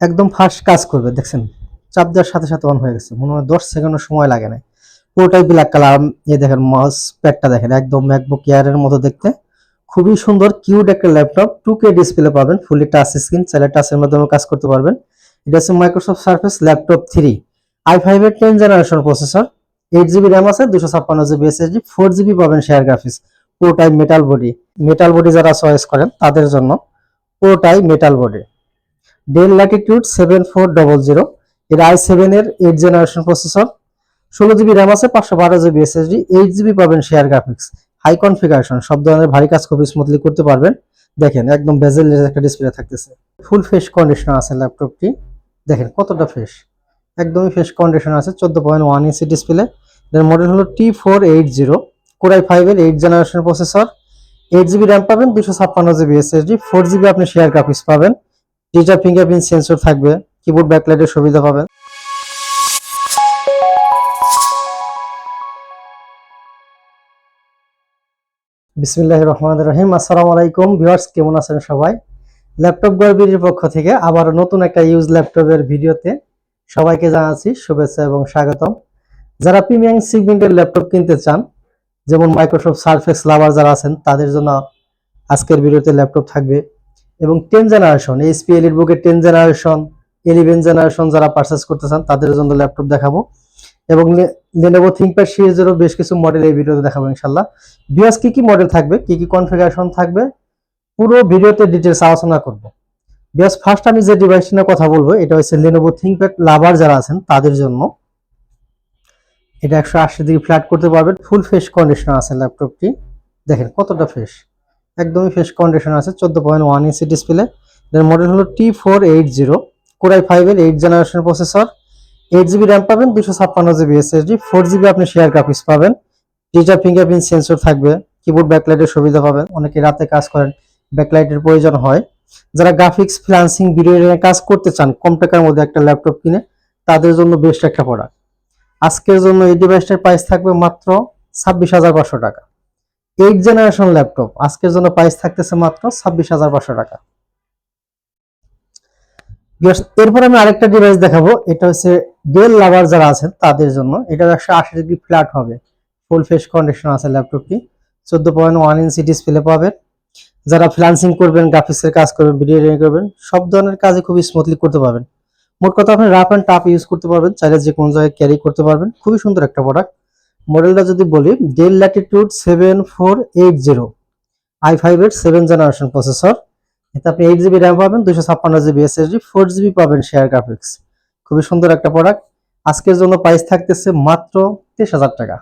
একদম ফাস্ট কাজ করবে, দেখছেন? চাপ দেওয়ার সাথে সাথে অন হয়ে গেছে। মনে হয় দশ সেকেন্ডের সময় লাগে না পুরোটাই ব্ল্যাক কালার এ দেখেন মাউস প্যাডটা দেখেন, একদম ম্যাকবুক এয়ারের মতো দেখতে। খুবই সুন্দর কিউট একটা ল্যাপটপ টু কে ডিসপ্লে পাবেন ফুলি টাচ স্ক্রিন চাইলে টাচের মাধ্যমে কাজ করতে পারবেন। এটা হচ্ছে Microsoft Surface laptop three i five এর ten generation processor eight GB RAM আছে, দুশো ছাপ্পান্ন জিবি এসএসডি ফোর জিবি পাবেন শেয়ার গ্রাফিক্স পুরোটাই মেটাল বডি মেটাল বডি যারা চয়েস করেন, তাদের জন্য পুরোটাই metal body Dell Latitude seven four double zero এর আই সেভেন এর এইট জেনারেশন প্রসেসর ষোলো জিবি র্যাম আছে, পাঁচশো বারো জিবি এসএসডি এইট জিবি পাবেন শেয়ার গ্রাফিক্স হাই কনফিগারেশন সব ধরনের ভারী কাজ খুবই স্মুথলি করতে পারবেন। দেখেন, একদম বেজেল একটা ডিসপ্লে থাকতেছে। ফুল ফেস কন্ডিশন আছে ল্যাপটপটি দেখেন, কতটা ফ্রেশ একদমই ফ্রেশ কন্ডিশন আছে, চোদ্দ পয়েন্ট ওয়ান ইঞ্চি ডিসপ্লে এর মডেল হলো T four eight zero core i ফাইভের eight generation processor eight GB RAM পাবেন, দুশো ছাপ্পান্ন জিবি এসএসডি ফোর জিবি আপনি শেয়ার গ্রাফিক্স পাবেন। ডিজিটাল ফিঙ্গারপ্রিন্ট সেন্সর থাকবে কিবোর্ড ব্যাকলাইটের সুবিধা পাবেন বিসমিল্লাহ রহমান রহিম, আসসালামু আলাইকুম ভিউয়ার্স, কেমন আছেন সবাই? ল্যাপটপ গর্বির পক্ষ থেকে আবার নতুন একটা ইউজ ল্যাপটপের ভিডিওতে সবাইকে জানাচ্ছি শুভেচ্ছা এবং স্বাগতম। যারা প্রিমিয়াম সিগমেন্টের ল্যাপটপ কিনতে চান, যেমন মাইক্রোসফট সার্ফেক্স লাভার যারা আছেন, তাদের জন্য আজকের ভিডিওতে ল্যাপটপ থাকবে। এবং টেন জেনারেশন এইচপি এলিট বুকের টেন জেনারেশন ইলেভেন জেনারেশন যারা পারচেস করতে চান তাদের জন্য ল্যাপটপ দেখাবো। এবং লেনোভো থিঙ্কপ্যাড সিরিজেরও বেশ কিছু মডেল এই ভিডিওতে দেখাবো ইনশাল্লাহ বিয়াস কি কি মডেল থাকবে, কি কি কনফিগারেশন থাকবে, পুরো ভিডিওতে ডিটেলস আলোচনা করব। বিয়াস ফার্স্ট আমি যে ডিভাইসটি নিয়ে কথা বলব, এটা হচ্ছে লেনোভো থিঙ্কপ্যাড লাভার যারা আছেন, তাদের জন্য। এটা একশো আশি ডিগ্রি ফ্ল্যাট করতে পারবেন ফুল ফ্রেশ কন্ডিশন আছে ল্যাপটপটি দেখেন কতটা ফ্রেশ একদমই ফ্রেশ কন্ডিশন আছে, চোদ্দ পয়েন্ট ওয়ান ইঞ্চি ডিসপ্লে এর মডেল হলো T four eight zero core i ফাইভের eight generation processor eight GB RAM পাবেন দুশো ছাপ্পান্ন জিবি এসএসডি ফোর জিবি আপনি শেয়ার গ্রাফিক্স পাবেন। ডিজিটাল ফিঙ্গারপ্রিন্ট সেন্সর থাকবে কিবোর্ড ব্যাকলাইটের সুবিধা পাবেন। অনেকে রাতে কাজ করেন ব্যাকলাইটের প্রয়োজন হয়। যারা গ্রাফিক্স ফ্রিলান্সিং ভিডিও কাজ করতে চান, কম টাকার মধ্যে একটা ল্যাপটপ কিনে, তাদের জন্য বেস্ট একটা প্রোডাক্ট আজকের জন্য এই ডিভাইসটার প্রাইস থাকবে মাত্র ছাব্বিশ হাজার পাঁচশো টাকা। এইট জেনারেশন ল্যাপটপ আজকের জন্য প্রাইস থাকতেছে মাত্র ছাব্বিশ হাজার পাঁচশো টাকা। এরপর আমি আরেকটা ডিভাইস দেখাবো। এটা হচ্ছে ডেল লাভার যারা আছেন, তাদের জন্য। এটা একশো আশি ডিগ্রি ফ্ল্যাট হবে। ফুল ফেস কন্ডিশন আছে ল্যাপটপটি চোদ্দ পয়েন্ট ওয়ান ইঞ্চি ডিসপ্লে পাবেন। যারা ফ্রিলান্সিং করবেন গ্রাফিক্সের কাজ করবেন ভিডিও এডিটিং করবেন, সব ধরনের কাজে খুবই স্মুথলি করতে পারবেন। মোট কথা আপনি রাফ অ্যান্ড টাফ ইউজ করতে পারবেন। চাইলে যে কোনো জায়গায় ক্যারি করতে পারবেন। খুবই সুন্দর একটা প্রোডাক্ট মডেলটা যদি বলি Dell Latitude seven four eight zero i five এর সেভেন জেনারেশন প্রসেসর এতে আপনি এইট জিবি র্যাম পাবেন দুশো ছাপ্পান্ন জিবি এসএসডি ফোর জিবি পাবেন শেয়ার গ্রাফিক্স খুবই সুন্দর একটা প্রোডাক্ট আজকের জন্য প্রাইস থাকতেছে মাত্র তেইশ হাজার টাকা।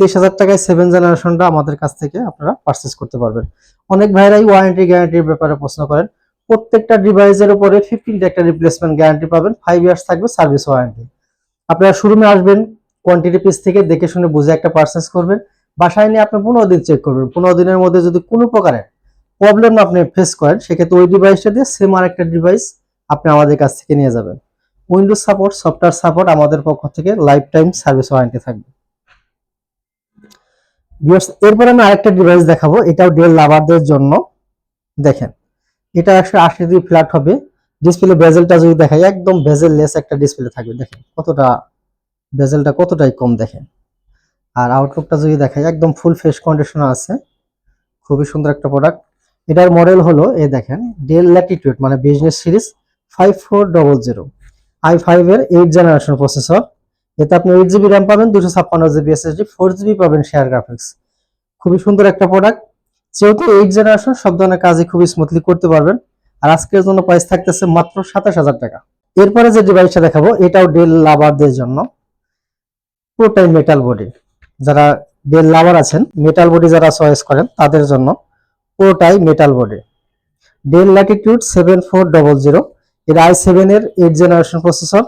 তেইশ হাজার টাকায় সেভেন জেনারেশনটা আমাদের কাছ থেকে আপনারা পারচেস করতে পারবেন। অনেক ভাইরাই ওয়ারেন্টি গ্যারান্টির ব্যাপারে প্রশ্ন করেন। প্রত্যেকটা ডিভাইসের উপরে ফিফটিনটা একটা রিপ্লেসমেন্ট গ্যারান্টি পাবেন। ফাইভ ইয়ার্স থাকবে সার্ভিস ওয়ারেন্টি আপনারা শোরুমে আসবেন কোয়ান্টিটি পিস থেকে দেখে শুনে বুঝে একটা পারচেস করবেন। বাসায় নিয়ে আপনি পনেরো দিন চেক করবেন। পনেরো দিনের মধ্যে যদি কোনো প্রকারের প্রবলেম আপনি ফেস করেন, সেক্ষেত্রে ওই ডিভাইসটা দিয়ে সেম আর একটা ডিভাইস আপনি আমাদের কাছ থেকে নিয়ে যাবেন। উইন্ডোজ সাপোর্ট সফটওয়্যার সাপোর্ট আমাদের পক্ষ থেকে লাইফ টাইম সার্ভিস ওয়ারেন্টি থাকবে এরপর আমি আরেকটা ডিভাইস দেখাবো। এটাও ডেল লাভারদের জন্য। দেখেন, এটা একশো আশি ফ্ল্যাট হবে। ডিসপ্লে বেজেলটা যদি দেখাই, একদম বেজেল লেস একটা ডিসপ্লে থাকবে। দেখেন, কতটা বেজেলটা কতটাই কম দেখেন? আর আউটলুকটা যদি দেখাই, একদম ফুল ফ্রেশ কন্ডিশন আছে। খুবই সুন্দর একটা প্রোডাক্ট এটার মডেল হলো এ দেখেন ডেল ল্যাটিটিউড মানে business series five four double zero i five এর এইট জেনারেশন প্রসেসর এতে আপনি এইট জিবি র্যাম পাবেন দুশো ছাপ্পান্ন জিবি এসএসডি ফোর জিবি পাবেন শেয়ার গ্রাফিক্স খুবই সুন্দর একটা প্রোডাক্ট যেহেতু এইট জেনারেশন সব ধরনের কাজই খুবই স্মুথলি করতে পারবেন। আর আজকের জন্য প্রাইস থাকতেছে মাত্র সাতাশ হাজার টাকা। এরপরে যে ডিভাইসটা দেখাবো, এটাও ডেল লাভারদের জন্য। পুরোটাই মেটাল বডি যারা ডেল লাভার আছেন মেটাল বডি যারা চয়েস করেন, তাদের জন্য পুরোটাই metal body Dell Latitude seven four double zero এর আই সেভেন এর এইট জেনারেশন প্রসেসর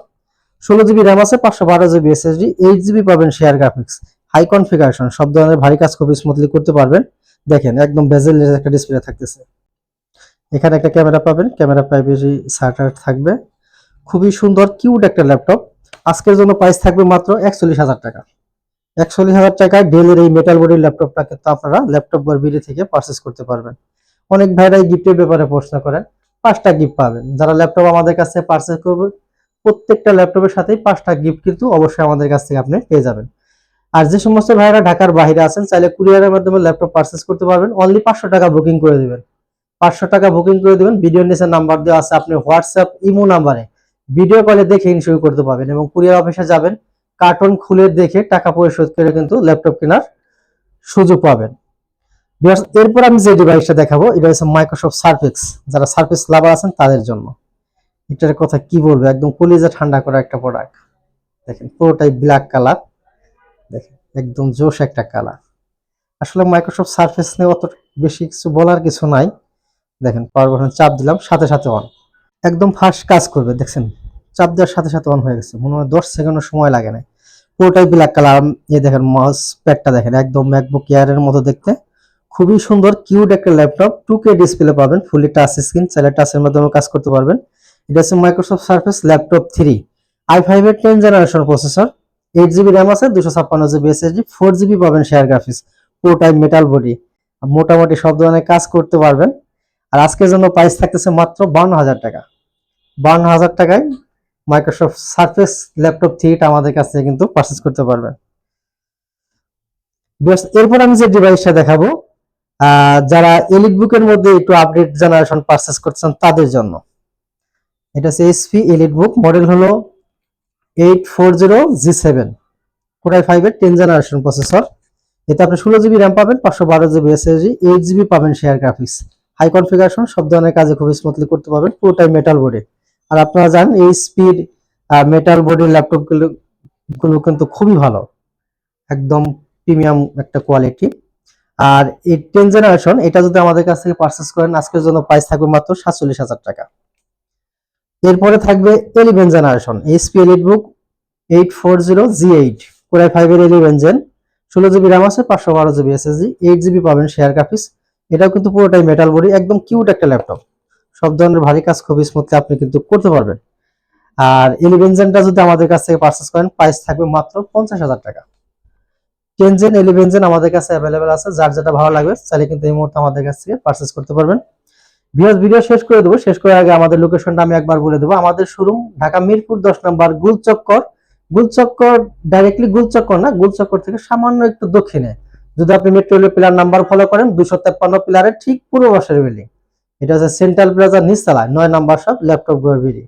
ষোলো জিবি র্যাম আছে, পাঁচশো বারো জিবি এসএসডি এইট জিবি পাবেন শেয়ার গ্রাফিক্স হাই কনফিগারেশন সব ধরনের ভারী কাজ খুবই স্মুথলি করতে পারবেন। দেখেন, একদম বেজেল একটা ডিসপ্লে থাকতেছে। এখানে একটা ক্যামেরা পাবেন, ক্যামেরা প্রাইভেসি সার্টার থাকবে। খুবই সুন্দর কিউট একটা ল্যাপটপ আজকের জন্য প্রাইস থাকবে মাত্র একচল্লিশ হাজার টাকা। একচল্লিশ হাজার টাকায় ডেলের এই মেটাল বডির ল্যাপটপটা কিন্তু আপনারা ল্যাপটপ বা বিডি থেকে পারচেস করতে পারবেন। অনেক ভাইরাই গিফটের ব্যাপারে প্রশ্ন করেন, পাঁচটা গিফট পাবেন। যারা ল্যাপটপ আমাদের কাছে পারচেজ করবে, প্রত্যেকটা ল্যাপটপের সাথেই পাঁচটা গিফট কিন্তু অবশ্যই আমাদের কাছ থেকে আপনি পেয়ে যাবেন। আর যে সমস্ত ভাইরা ঢাকার বাইরে আছেন, চাইলে কুরিয়ারের মাধ্যমে ল্যাপটপ পারচেজ করতে পারবেন। অনলি পাঁচশো টাকা বুকিং করে দিবেন। পাঁচশো টাকা বুকিং করে দিবেন। ভিডিও নিচে নাম্বার দেওয়া আছে, আপনি হোয়াটসঅ্যাপ ইমো নাম্বারে ভিডিও কলে দেখে ইনশিওর করতে পারবেন এবং কুরিয়ার অফিসে যাবেন, কার্টন খুলে দেখে টাকা পরিশোধ করে কিন্তু ল্যাপটপ কেনার সুযোগ পাবেন। এরপর আমি যে ডিভাইসটা দেখাবো, এটা হচ্ছে মাইক্রোসফট সার্ফেক্স যারা সার্ফেস লাভার আছেন, তাদের জন্য। এটার কথা কি বলব? একদম কলিজা ঠান্ডা করা একটা প্রোডাক্ট দেখেন, পুরোটাই ব্ল্যাক কালার দেখেন, একদম জোশ একটা কালার আসলে মাইক্রোসফট সার্ফেস নিয়ে অত বেশি কিছু বলার কিছু নাই। দেখেন পাওয়ার বাটন চাপ দিলাম, সাথে সাথে অন একদম ফাস্ট কাজ করবে, দেখছেন? চাপ দেওয়ার সাথে সাথে অন হয়ে গেছে। মনে হয় দশ সেকেন্ডের সময় লাগে না পুরোটাই ব্ল্যাক কালার এই দেখেন মাউস প্যাডটা দেখেন, একদম ম্যাকবুক এয়ারের মতো দেখতে। খুবই সুন্দর কিউট একটা ল্যাপটপ টু কে ডিসপ্লে পাবেন ফুলি টাচ স্ক্রিন চাইলে টাচের মাধ্যমে কাজ করতে পারবেন। এটা হচ্ছে Microsoft Surface laptop three i five এর ten generation processor eight GB RAM আছে, দুশো ছাপ্পান্ন জিবি এসএসডি ফোর জিবি পাবেন শেয়ার গ্রাফিক্স পুরোটাই মেটাল বডি মোটামুটি সব ধরনের কাজ করতে পারবেন। আর আজকের জন্য প্রাইস থাকতেছে মাত্র বান্ন হাজার টাকা। বান্ন হাজার টাকায় মাইক্রোসফট সার্ফেস ল্যাপটপ থ্রিটা আমাদের কাছ থেকে কিন্তু পারচেস করতে পারবেন এরপর আমি যে ডিভাইসটা দেখাবো যারা এলিট বুকের মধ্যে একটু আপডেট জেনারেশন পারচেস করছেন তাদের জন্য। এটা হচ্ছে এসপি এলিট বুক মডেল হলো eight four zero G seven core i ফাইভের টেন জেনারেশন প্রসেসর এতে আপনি ষোলো জিবি র্যাম পাবেন, পাঁচশো বারো জিবি এসএসডি এইট জিবি পাবেন শেয়ার গ্রাফিক্স হাই কনফিগারেশন সব ধরনের কাজে খুব স্মুথলি করতে পারবেন, পুরোটাই মেটাল বডি আর আপনারা জানেন, এই স্পিড মেটাল বডির ল্যাপটপগুলো কিন্তু খুবই ভালো। একদম প্রিমিয়াম একটা কোয়ালিটি আর এই টেন জেনারেশন এটা যদি আমাদের কাছ থেকে পারচেস করেন, আজকের জন্য প্রাইস থাকবে মাত্র সাতচল্লিশ হাজার টাকা। এরপরে থাকবে eleven generation HP Elite Book eight four zero G eight core i ফাইভের ইলেভেন জেন ষোলো জিবি র্যাম আছে, পাঁচশো বারো জিবি এসএসডি এইট জিবি পাবেন শেয়ার গ্রাফিক্স এটাও কিন্তু পুরোটাই মেটাল বডি একদম কিউট একটা ল্যাপটপ সব ধরনের ভারী কাজ খুবই স্মুথলি আপনি কিন্তু করতে পারবেন। আর ইলেভেন জেনটা যদি আমাদের কাছ থেকে পারচেস করেন প্রাইস থাকবে মাত্র পঞ্চাশ হাজার টাকা। টেন জেন ইলেভেন জেন আমাদের কাছে অ্যাভেলেবেল আছে, যার যেটা ভালো লাগবে, চাইলে কিন্তু এই মুহূর্তে আমাদের কাছ থেকে পারচেস করতে পারবেন। ভিডিও ভিডিও শেষ করে দেবো, শেষ করার আগে আমাদের লোকেশনটা আমি একবার বলে দেবো। আমাদের শোরুম ঢাকা মিরপুর দশ নম্বর গুলচক্কর। গুলচক্কর ডাইরেক্টলি গুলচক্কর না, গুলচক্কর থেকে সামান্য একটু দক্ষিণে। যদি আপনি মেট্রো রেলের পিলার নাম্বার ফলো করেন দুশো তেপ্পান্ন পিলারের ঠিক পূর্ব পাশের বিল্ডিং এটা হচ্ছে সেন্ট্রাল প্লাজা নিচতলায়, নয় নাম্বার সব ল্যাপটপ গড়বিড়ি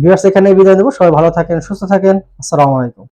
বিয়ার্স এখানে বিদায় দেবো সবাই ভালো থাকেন, সুস্থ থাকেন। আসসালামু আলাইকুম।